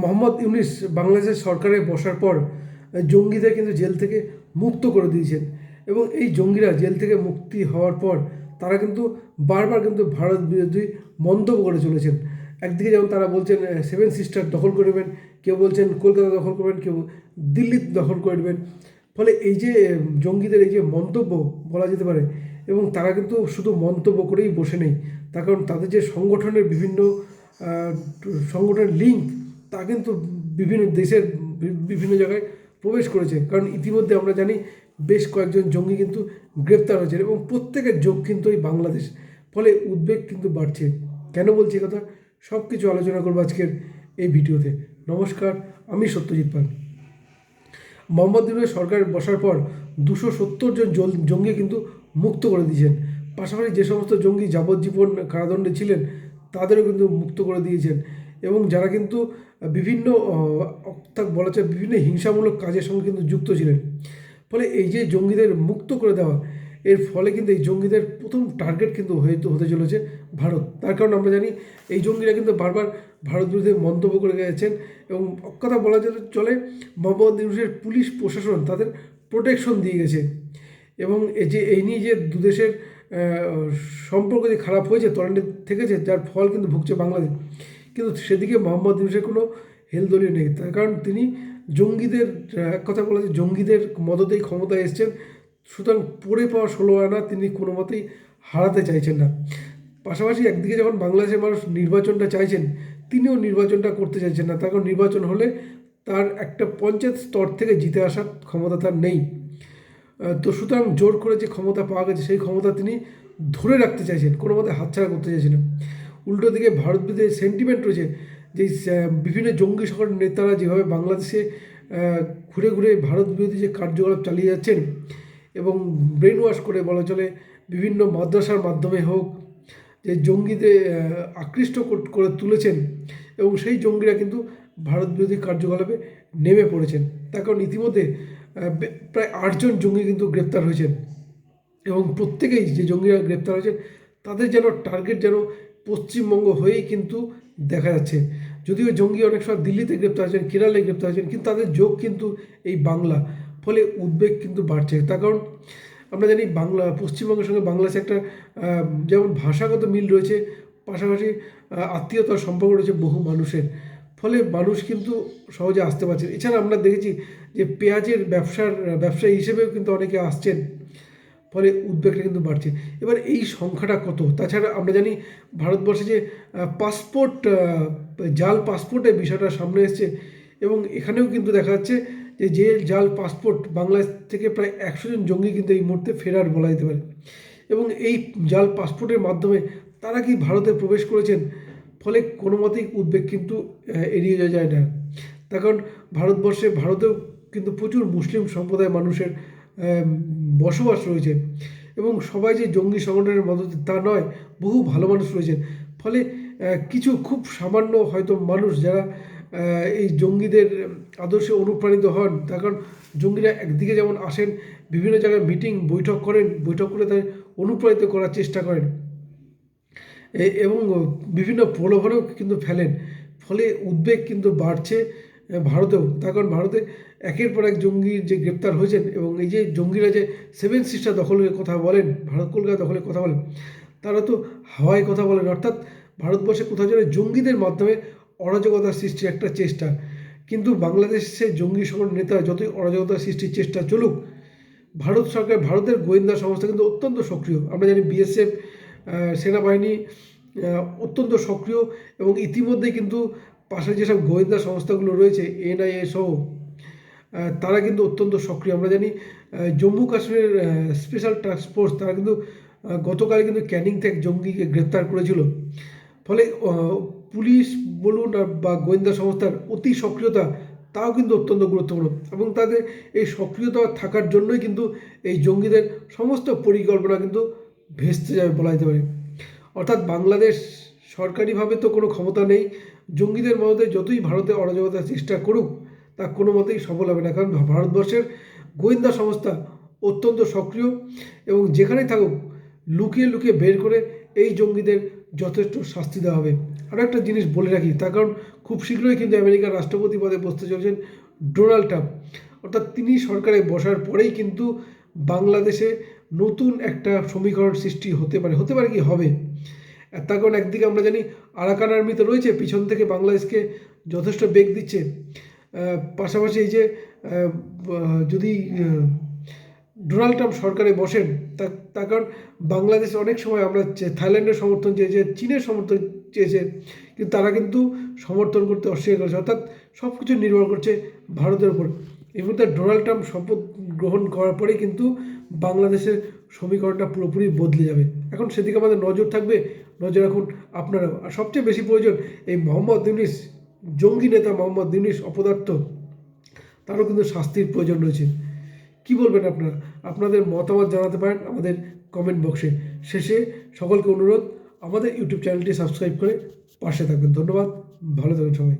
মোহাম্মদ ইউনিস বাংলাদেশের সরকারে বসার পর জঙ্গিদের কিন্তু জেল থেকে মুক্ত করে দিয়েছেন। এবং এই জঙ্গিরা জেল থেকে মুক্তি হওয়ার পর, তারা কিন্তু বারবার কিন্তু ভারত বিরোধী মন্তব্য করে চলেছেন। একদিকে যেমন তারা বলছেন সেভেন সিস্টার দখল করে নেবেন, কেউ বলছেন কলকাতা দখল করবেন, কেউ দিল্লি দখল করে নেবেন। ফলে এই যে জঙ্গিদের এই যে মন্তব্য বলা যেতে পারে, এবং তারা কিন্তু শুধু মন্তব্য করেই বসে নেই, তার কারণ তাদের যে সংগঠনের বিভিন্ন সংগঠনের লিঙ্ক তা কিন্তু বিভিন্ন দেশের বিভিন্ন জায়গায় প্রবেশ করেছে। কারণ ইতিমধ্যে আমরা জানি বেশ কয়েকজন জঙ্গি কিন্তু গ্রেপ্তার হয়েছেন এবং প্রত্যেকের যোগ কিন্তু এই বাংলাদেশ। ফলে উদ্বেগ কিন্তু বাড়ছে। কেন বলছি কথা? সব কিছু আলোচনা করব আজকের এই ভিডিওতে। নমস্কার, আমি সত্যজিৎ পাল। মোহাম্মদ সরকার বসার পর দুশো সত্তর জন জঙ্গি কিন্তু মুক্ত করে দিয়েছেন। পাশাপাশি যে সমস্ত জঙ্গি যাবজ্জীবন কারাদণ্ডে ছিলেন, তাদেরও কিন্তু মুক্ত করে দিয়েছেন। এবং যারা কিন্তু বিভিন্ন বলা যায় বিভিন্ন হিংসামূলক কাজের সঙ্গে কিন্তু যুক্ত ছিলেন। ফলে এই যে জঙ্গিদের মুক্ত করে দেওয়া, এর ফলে কিন্তু এই জঙ্গিদের প্রথম টার্গেট কিন্তু হয়তো হতে চলেছে ভারত। তার কারণ আমরা জানি, এই জঙ্গিরা কিন্তু বারবার ভারত বিরুদ্ধে মন্তব্য করে গেছেন এবং কথা বলা যেতে চলে মোহাম্মদ ইউনুসের পুলিশ প্রশাসন তাদের প্রোটেকশন দিয়ে গেছে। এবং এই যে, এই নিয়ে যে দুদেশের সম্পর্ক যে খারাপ হয়েছে তরণ্ডে থেকেছে, যার ফল কিন্তু ভুগছে বাংলাদেশ। কিন্তু সেদিকে মোহাম্মদ ইউনুসের কোনো হেলদলীয় নেই। তার কারণ তিনি জঙ্গিদের, এক কথা বলা যায় জঙ্গিদের মদতেই ক্ষমতায় এসছেন। সুতরাং পড়ে পাওয়া ষোলো আনা তিনি কোনো মতেই হারাতে চাইছেন না। পাশাপাশি একদিকে যখন বাংলাদেশের মানুষ নির্বাচনটা চাইছেন, তিনিও নির্বাচনটা করতে চাইছেন না। তার কারণ নির্বাচন হলে তার একটা পঞ্চায়েত স্তর থেকে জিতে আসার ক্ষমতা তার নেই। তো সুতরাং জোর করে যে ক্ষমতা পাওয়া গেছে, সেই ক্ষমতা তিনি ধরে রাখতে চাইছেন, কোনো মতে হাতছাড়া করতে চাইছেন উল্টো দিকে ভারত বিরোধী সেন্টিমেন্ট রয়েছে যে বিভিন্ন জঙ্গি সকল নেতারা যেভাবে বাংলাদেশে ঘুরে ঘুরে ভারত বিরোধী যে কার্যকলাপ চালিয়ে যাচ্ছেন এবং ব্রেন ওয়াশ করে বলা চলে বিভিন্ন মাদ্রাসার মাধ্যমে হোক, যে জঙ্গিদের আকৃষ্ট করে তুলেছেন এবং সেই জঙ্গিরা কিন্তু ভারত বিরোধী কার্যকলাপে নেমে পড়েছেন। তার কারণ ইতিমধ্যে প্রায় আটজন জঙ্গি কিন্তু গ্রেপ্তার হয়েছেন এবং প্রত্যেকেই যে জঙ্গিরা গ্রেপ্তার হয়েছেন, তাদের যেন টার্গেট যেন পশ্চিমবঙ্গ হয়েই কিন্তু দেখা যাচ্ছে। যদিও জঙ্গি অনেক সময় দিল্লিতে গ্রেপ্তার হয়েছেন কেরালে গ্রেপ্তার হয়েছেন, কিন্তু তাদের যোগ কিন্তু এই বাংলা। ফলে উদ্বেগ কিন্তু বাড়ছে। তার কারণ আমরা জানি বাংলা, পশ্চিমবঙ্গের সঙ্গে বাংলাদেশে একটা যেমন ভাষাগত মিল রয়েছে, পাশাপাশি আত্মীয়তার সম্পর্ক রয়েছে বহু মানুষের। ফলে মানুষ কিন্তু সহজে আসতে পারছে এছাড়া আমরা দেখেছি যে পেঁয়াজের ব্যবসার, ব্যবসায়ী হিসেবেও কিন্তু অনেকে আসছেন। ফলে উদ্বেগটা কিন্তু বাড়ছে। এবার এই সংখ্যাটা কত? তাছাড়া আমরা জানি ভারতবর্ষে যে পাসপোর্ট জাল পাসপোর্টের বিষয়টা সামনে এসছে এবং এখানেও কিন্তু দেখা যাচ্ছে যে যে জাল পাসপোর্ট বাংলাদেশ থেকে প্রায় একশো জন জঙ্গি কিন্তু এই মুহূর্তে ফেরার বলা যেতে পারে। এবং এই জাল পাসপোর্টের মাধ্যমে তারা কি ভারতে প্রবেশ করেছেন? ফলে কোনো মতেই উদ্বেগ কিন্তু এড়িয়ে যাওয়া যায় না। তার কারণ ভারতবর্ষে, ভারতেও কিন্তু প্রচুর মুসলিম সম্প্রদায় মানুষের বসবাস রয়েছে এবং সবাই যে জঙ্গি সংগঠনের মদতে, তা নয়, বহু ভালো মানুষ রয়েছেন। ফলে কিছু খুব সামান্য হয়তো মানুষ যারা এই জঙ্গিদের আদর্শে অনুপ্রাণিত হন, তার কারণ জঙ্গিরা একদিকে যেমন আসেন, বিভিন্ন জায়গায় মিটিং, বৈঠক করেন, বৈঠক করে তাদের অনুপ্রাণিত করার চেষ্টা করেন। এবং বিভিন্ন প্রলোভনেও কিন্তু ফেলেন। ফলে উদ্বেগ কিন্তু বাড়ছে ভারতেও। তার কারণ ভারতে একের পর এক জঙ্গি যে গ্রেপ্তার হয়েছেন এবং এই যে জঙ্গিরা যে সেভেন সিস্টার দখলের কথা বলেন, ভারত কলকাতা দখলের কথা বলেন, তারা তো হাওয়ায় কথা বলেন। অর্থাৎ ভারতবর্ষে কোথাও যেন জঙ্গিদের মাধ্যমে অরাজকতা সৃষ্টির একটা চেষ্টা। কিন্তু বাংলাদেশে জঙ্গি সকল নেতা যতই অরাজকতা সৃষ্টির চেষ্টা চলুক, ভারত সরকার, ভারতের গোয়েন্দা সংস্থা কিন্তু অত্যন্ত সক্রিয়। আমরা জানি বিএসএফ সেনাবাহিনী অত্যন্ত সক্রিয় এবং ইতিমধ্যেই কিন্তু পাশে যেসব গোয়েন্দা সংস্থাগুলো রয়েছে, এনআইএ সহ তারা কিন্তু অত্যন্ত সক্রিয়। আমরা জানি জম্মু কাশ্মীরের স্পেশাল টাস্ক ফোর্স তারা কিন্তু গতকাল কিন্তু ক্যানিং থেকে জঙ্গিকে গ্রেপ্তার করেছিল। ফলে পুলিশ বলুন বা গোয়েন্দা সংস্থার অতি সক্রিয়তা, তাও কিন্তু অত্যন্ত গুরুত্বপূর্ণ। এবং তাদের এই সক্রিয়তা থাকার জন্যই কিন্তু এই জঙ্গিদের সমস্ত পরিকল্পনা কিন্তু ভেস্তে যাবে বলা যেতে পারে। অর্থাৎ বাংলাদেশ সরকারিভাবে তো কোনো ক্ষমতা নেই জঙ্গিদের মধ্যে যতই ভারতে অরাজকতার চেষ্টা করুক, তা কোনো মতেই সফল হবে না। কারণ ভারতবর্ষের গোয়েন্দা সংস্থা অত্যন্ত সক্রিয় এবং যেখানেই থাকুক, লুকিয়ে লুকিয়ে বের করে এই জঙ্গিদের যথেষ্ট শাস্তি দেওয়া হবে। আরও একটা জিনিস বলে রাখি, তার কারণ খুব শীঘ্রই কিন্তু আমেরিকার রাষ্ট্রপতি পদে বসতে চলেছেন ডোনাল্ড ট্রাম্প। অর্থাৎ তিনি সরকারে বসার পরেই কিন্তু বাংলাদেশে নতুন একটা সমীকরণ সৃষ্টি হতে পারে। হতে পারে কি? হবে। আর তার কারণ একদিকে আমরা জানি আরাকান আর্মি তো রয়েছে, পিছন থেকে বাংলাদেশকে যথেষ্ট বেগ দিচ্ছে। পাশাপাশি এই যে যদি ডোনাল্ড ট্রাম্প সরকারে বসেন, তা তার কারণ বাংলাদেশ অনেক সময় আমরা থাইল্যান্ডের সমর্থন চেয়েছে, চীনের সমর্থন চেয়েছে, কিন্তু তারা কিন্তু সমর্থন করতে অস্বীকার করেছে, অর্থাৎ সব কিছু নির্ভর করছে ভারতের উপর। এই মুহূর্তে ডোনাল্ড ট্রাম্প শপথ গ্রহণ করার পরেই কিন্তু বাংলাদেশের সমীকরণটা পুরোপুরি বদলে যাবে। এখন সেদিকে আমাদের নজর থাকবে নজর রাখুন, আপনারাও। আর সবচেয়ে বেশি প্রয়োজন, এই মোহাম্মদ ইউনিস, জঙ্গি নেতা মোহাম্মদ ইউনিস অপদার্থ, তারও কিন্তু শাস্তির প্রয়োজন রয়েছে। কি বলবেন আপনারা? আপনাদের মতামত জানাতে পারেন আমাদের কমেন্ট বক্সে শেষে সকলকে অনুরোধ, আমাদের ইউটিউব চ্যানেলটি সাবস্ক্রাইব করে পাশে থাকবেন ধন্যবাদ, ভালো থাকবেন সবাই।